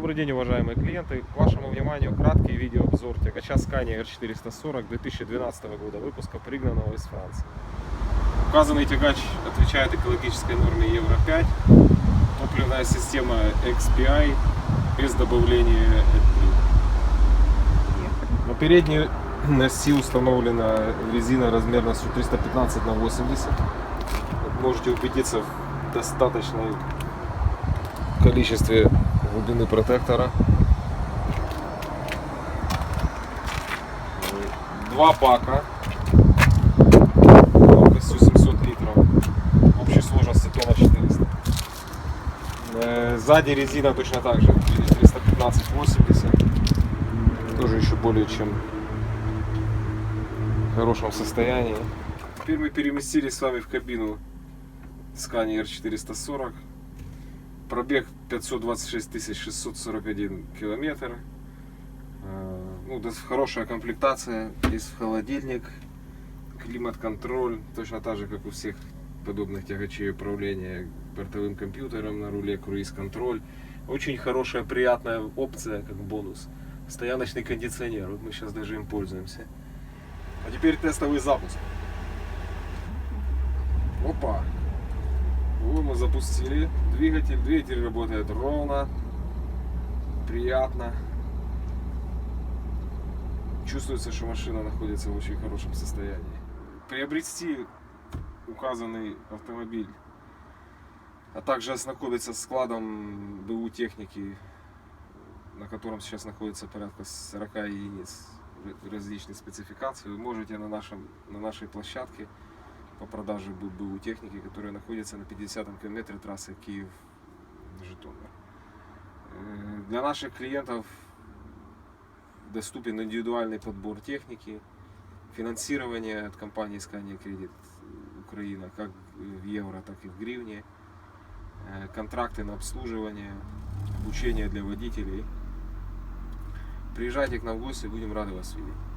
Добрый день, уважаемые клиенты. К вашему вниманию краткий видеообзор тягача Scania R440 2012 года выпуска, пригнанного из Франции. Указанный тягач отвечает экологической норме Евро 5. Топливная система XPI без добавления AdBlue. На передней оси установлена резина размерностью 315 на 80. Как Можете убедиться в достаточной количестве глубины протектора. Два бака емкостью 700 литров. Общей сложности тонна 400. Э, Сзади резина точно так же 315-80. Тоже еще более чем в хорошем состоянии. Теперь мы переместились с вами в кабину Scania R440. Пробег 526 641 километр. Э, Ну, хорошая комплектация. Есть холодильник, климат-контроль. Точно так же, как у всех подобных тягачей управления бортовым компьютером на руле, круиз-контроль. Очень хорошая, приятная опция, как бонус. Стояночный кондиционер. Вот мы сейчас даже им пользуемся. А теперь тестовый запуск. Опа! Вот мы запустили двигатель. Двигатель работает ровно, приятно. Чувствуется, что машина находится в очень хорошем состоянии. Приобрести указанный автомобиль, а также ознакомиться с складом БУ техники, на котором сейчас находится порядка 40 единиц различных спецификаций, вы можете на, нашем, на нашей площадке по продаже БУ техники, которая находится на 50-м километре трассы Киев-Житомир. Э, Для наших клиентов доступен индивидуальный подбор техники, финансирование от компании Scania Credit Украина, как в евро, так и в гривне, э, контракты на обслуживание, обучение для водителей. Приезжайте к нам в гости, будем рады вас видеть.